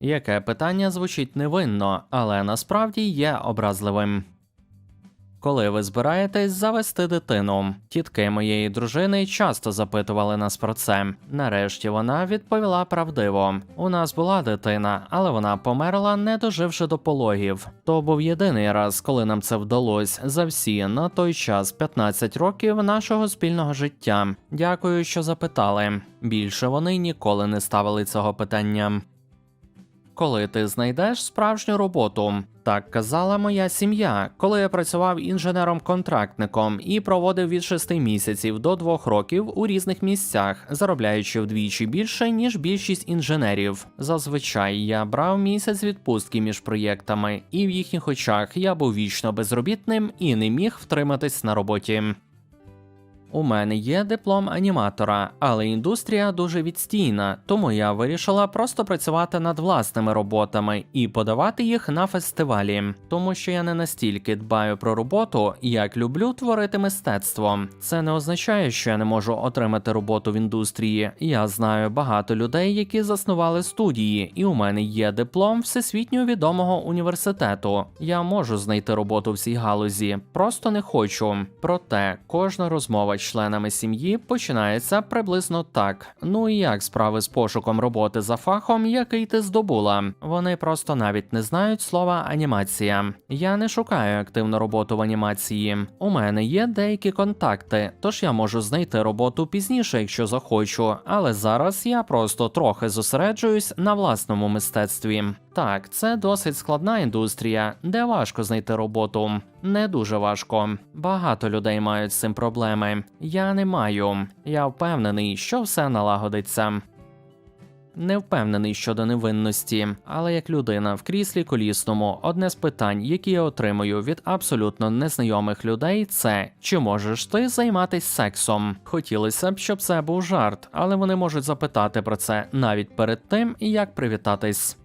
Яке питання звучить невинно, але насправді є образливим. Коли ви збираєтесь завести дитину, тітки моєї дружини часто запитували нас про це. Нарешті вона відповіла правдиво: у нас була дитина, але вона померла, не доживши до пологів. То був єдиний раз, коли нам це вдалося за всі на той час 15 років нашого спільного життя. Дякую, що запитали. Більше вони ніколи не ставили цього питання. Коли ти знайдеш справжню роботу, так казала моя сім'я, коли я працював інженером-контрактником і проводив від 6 місяців до 2 років у різних місцях, заробляючи вдвічі більше ніж більшість інженерів. Зазвичай я брав місяць відпустки між проєктами, і в їхніх очах я був вічно безробітним і не міг втриматись на роботі. У мене є диплом аніматора, але індустрія дуже відстійна, тому я вирішила просто працювати над власними роботами і подавати їх на фестивалі, тому що я не настільки дбаю про роботу, як люблю творити мистецтво. Це не означає, що я не можу отримати роботу в індустрії. Я знаю багато людей, які заснували студії, і у мене є диплом всесвітньо відомого університету. Я можу знайти роботу в цій галузі, просто не хочу. Проте кожна розмова членами сім'ї починається приблизно так: ну і як справи з пошуком роботи за фахом, який ти здобула. Вони просто навіть не знають слова анімація. Я не шукаю активну роботу в анімації. У мене є деякі контакти, тож я можу знайти роботу пізніше, якщо захочу. Але зараз я просто трохи зосереджуюсь на власному мистецтві. Так, це досить складна індустрія, де важко знайти роботу. Не дуже важко. Багато людей мають з цим проблеми. Я не маю. Я впевнений, що все налагодиться. Не впевнений щодо невинності, але як людина в кріслі колісному, одне з питань, які я отримую від абсолютно незнайомих людей, це чи можеш ти займатися сексом? Хотілося б, щоб це був жарт, але вони можуть запитати про це навіть перед тим, як привітатись.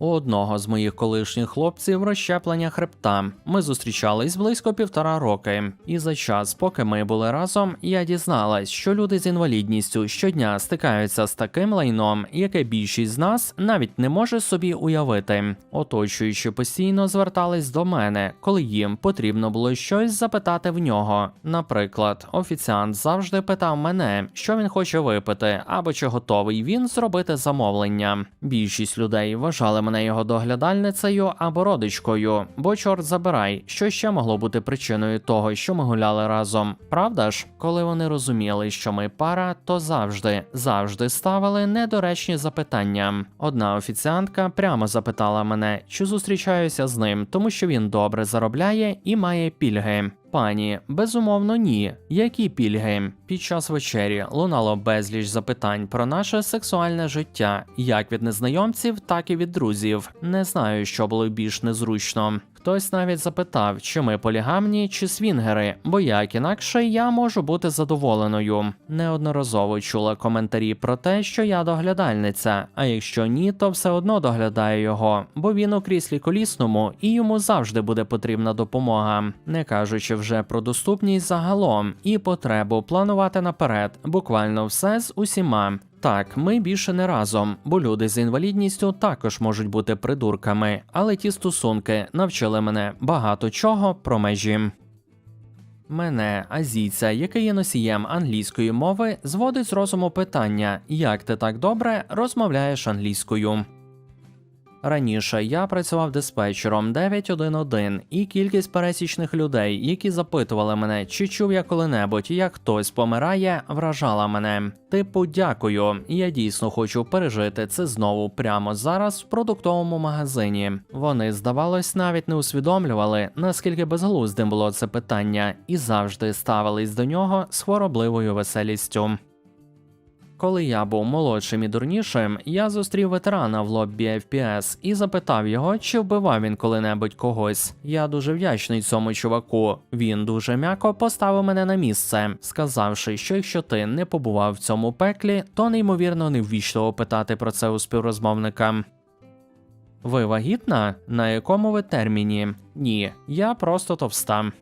У одного з моїх колишніх хлопців розщеплення хребта. Ми зустрічались близько півтора роки, і за час, поки ми були разом, я дізналась, що люди з інвалідністю щодня стикаються з таким лайном, яке більшість з нас навіть не може собі уявити. Оточуючи постійно звертались до мене, коли їм потрібно було щось запитати в нього. Наприклад, офіціант завжди питав мене, що він хоче випити, або чи готовий він зробити замовлення. Більшість людей вважали мене його доглядальницею або родичкою, бо чорт забирай, що ще могло бути причиною того, що ми гуляли разом. Правда ж, коли вони розуміли, що ми пара, то завжди, завжди ставили недоречні запитання. Одна офіціантка прямо запитала мене, чи зустрічаюся з ним, тому що він добре заробляє і має пільги. Пані, безумовно, ні. Які пільги? Під час вечері лунало безліч запитань про наше сексуальне життя, як від незнайомців, так і від друзів. Не знаю, що було більш незручно. Хтось навіть запитав, чи ми полігамні чи свінгери, бо як інакше я можу бути задоволеною. Неодноразово чула коментарі про те, що я доглядальниця, а якщо ні, то все одно доглядаю його, бо він у кріслі колісному і йому завжди буде потрібна допомога, не кажучи вже про доступність загалом і потребу планувати наперед, буквально все з усіма. Так, ми більше не разом, бо люди з інвалідністю також можуть бути придурками, але ті стосунки навчили мене багато чого про межі. Мене, азійця, який є носієм англійської мови, зводить з розуму питання, як ти так добре розмовляєш англійською. Раніше я працював диспетчером 911, і кількість пересічних людей, які запитували мене, чи чув я коли-небудь, як хтось помирає, вражала мене. Типу, дякую, я дійсно хочу пережити це знову прямо зараз в продуктовому магазині. Вони, здавалось, навіть не усвідомлювали, наскільки безглуздим було це питання, і завжди ставились до нього з хворобливою веселістю. Коли я був молодшим і дурнішим, я зустрів ветерана в лоббі FPS і запитав його, чи вбивав він коли-небудь когось. Я дуже вдячний цьому чуваку. Він дуже м'яко поставив мене на місце, сказавши, що якщо ти не побував в цьому пеклі, то неймовірно неввічливо питати про це у співрозмовника. Ви вагітна? На якому ви терміні? Ні, я просто товста.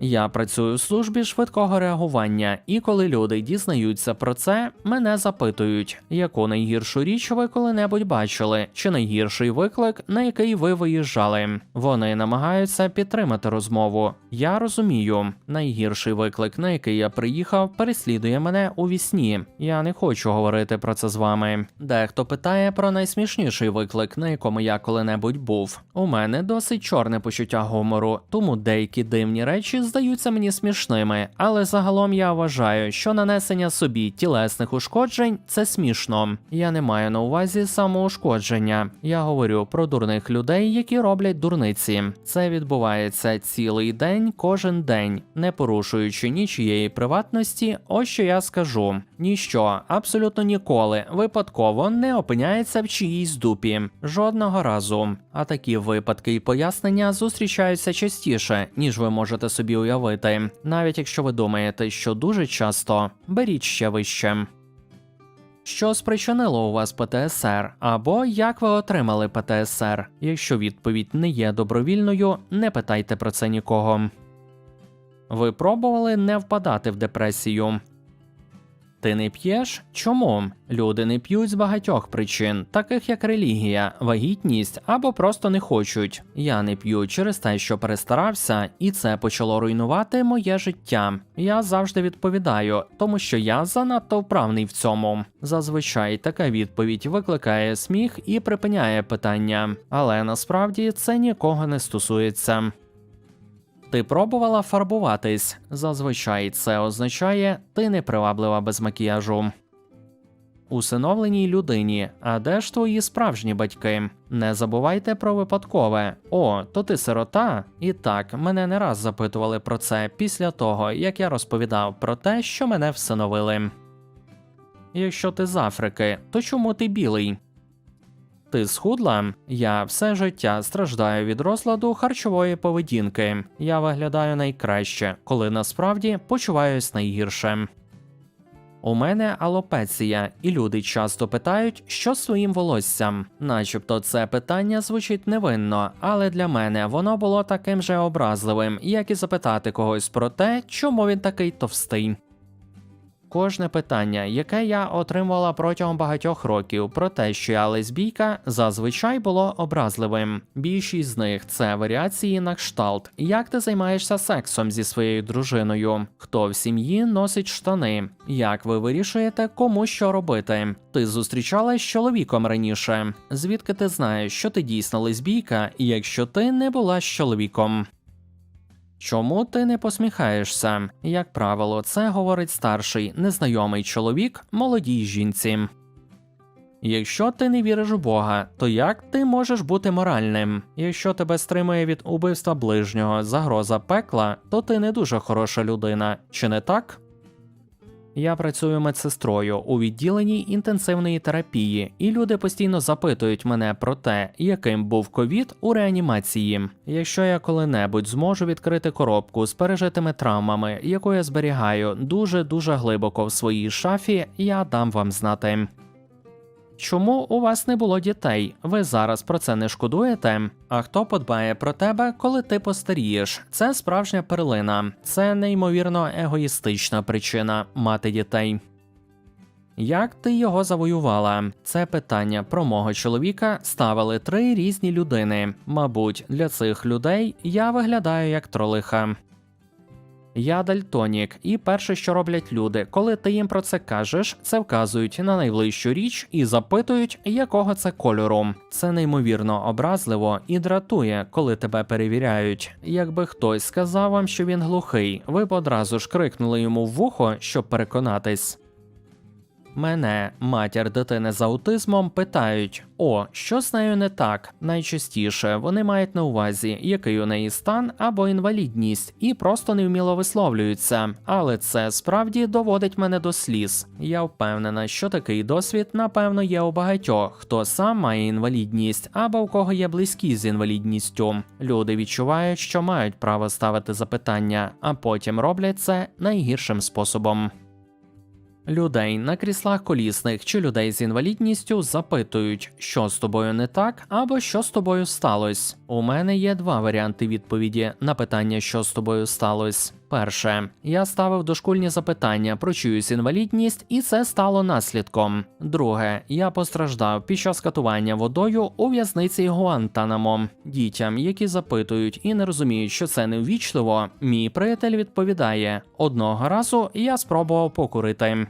Я працюю в службі швидкого реагування, і коли люди дізнаються про це, мене запитують, яку найгіршу річ ви коли-небудь бачили, чи найгірший виклик, на який ви виїжджали. Вони намагаються підтримати розмову. Я розумію, найгірший виклик, на який я приїхав, переслідує мене у вісні. Я не хочу говорити про це з вами. Дехто питає про найсмішніший виклик, на якому я коли-небудь був. У мене досить чорне почуття гумору, тому деякі дивні речі здаються мені смішними, але загалом я вважаю, що нанесення собі тілесних ушкоджень це смішно. Я не маю на увазі самоушкодження. Я говорю про дурних людей, які роблять дурниці. Це відбувається цілий день, кожен день, не порушуючи нічієї приватності. Ось що я скажу: ніщо, абсолютно ніколи, випадково не опиняється в чиїсь дупі. Жодного разу. А такі випадки і пояснення зустрічаються частіше, ніж ви можете собі уявити, навіть якщо ви думаєте, що дуже часто беріть ще вище. Що спричинило у вас ПТСР, або як ви отримали ПТСР? Якщо відповідь не є добровільною, не питайте про це нікого. Ви пробували не впадати в депресію. Ти не п'єш? Чому? Люди не п'ють з багатьох причин, таких як релігія, вагітність або просто не хочуть. Я не п'ю через те, що перестарався, і це почало руйнувати моє життя. Я завжди відповідаю, тому що я занадто вправний в цьому. Зазвичай така відповідь викликає сміх і припиняє питання, але насправді це нікого не стосується. Ти пробувала фарбуватись. Зазвичай це означає ти неприваблива без макіяжу. Усиновленій людині, а де ж твої справжні батьки? Не забувайте про випадкове. О, то ти сирота? І так, мене не раз запитували про це після того, як я розповідав про те, що мене всиновили. Якщо ти з Африки, то чому ти білий? Ти схудла? Я все життя страждаю від розладу харчової поведінки. Я виглядаю найкраще, коли насправді почуваюсь найгірше. У мене алопеція, і люди часто питають, що з своїм волоссям. Начебто це питання звучить невинно, але для мене воно було таким же образливим, як і запитати когось про те, чому він такий товстий. Кожне питання, яке я отримувала протягом багатьох років про те, що я лесбійка, зазвичай було образливим. Більшість з них це варіації на кшталт. Як ти займаєшся сексом зі своєю дружиною? Хто в сім'ї носить штани? Як ви вирішуєте, кому що робити? Ти зустрічалась з чоловіком раніше? Звідки ти знаєш, що ти дійсно лесбійка, якщо ти не була з чоловіком? Чому ти не посміхаєшся? Як правило, це говорить старший, незнайомий чоловік молодій жінці. Якщо ти не віриш у Бога, то як ти можеш бути моральним? Якщо тебе стримує від убивства ближнього загроза пекла, то ти не дуже хороша людина, чи не так? Я працюю медсестрою у відділенні інтенсивної терапії, і люди постійно запитують мене про те, яким був ковід у реанімації. Якщо я коли-небудь зможу відкрити коробку з пережитими травмами, яку я зберігаю дуже дуже глибоко в своїй шафі, я дам вам знати. Чому у вас не було дітей? Ви зараз про це не шкодуєте? А хто подбає про тебе, коли ти постарієш? Це справжня перлина, це неймовірно егоїстична причина мати дітей. Як ти його завоювала? Це питання про мого чоловіка ставили три різні людини. Мабуть, для цих людей я виглядаю як тролиха. Я дальтонік, і перше, що роблять люди, коли ти їм про це кажеш, це вказують на найближчу річ і запитують, якого це кольору. Це неймовірно образливо і дратує, коли тебе перевіряють. Якби хтось сказав вам, що він глухий, ви б одразу ж крикнули йому в вухо, щоб переконатись. Мене, матір дитини з аутизмом, питають: о, що з нею не так? Найчастіше вони мають на увазі, який у неї стан або інвалідність, і просто невміло висловлюються. Але це справді доводить мене до сліз. Я впевнена, що такий досвід, напевно, є у багатьох, хто сам має інвалідність або у кого є близькі з інвалідністю. Люди відчувають, що мають право ставити запитання, а потім роблять це найгіршим способом. Людей на кріслах колісних чи людей з інвалідністю запитують, що з тобою не так або що з тобою сталося. У мене є два варіанти відповіді на питання, що з тобою сталося. Перше, я ставив дошкульні запитання про чиюсь інвалідність, і це стало наслідком. Друге, я постраждав під час катування водою у в'язниці Гуантанамо. Дітям, які запитують і не розуміють, що це неввічливо, мій приятель відповідає: одного разу я спробував покурити.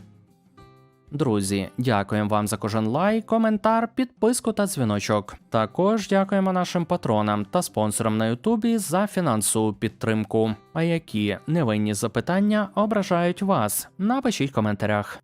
Друзі, дякуємо вам за кожен лайк, коментар, підписку та дзвіночок. Також дякуємо нашим патронам та спонсорам на Ютубі за фінансову підтримку. А які невинні запитання ображають вас? Напишіть в коментарях.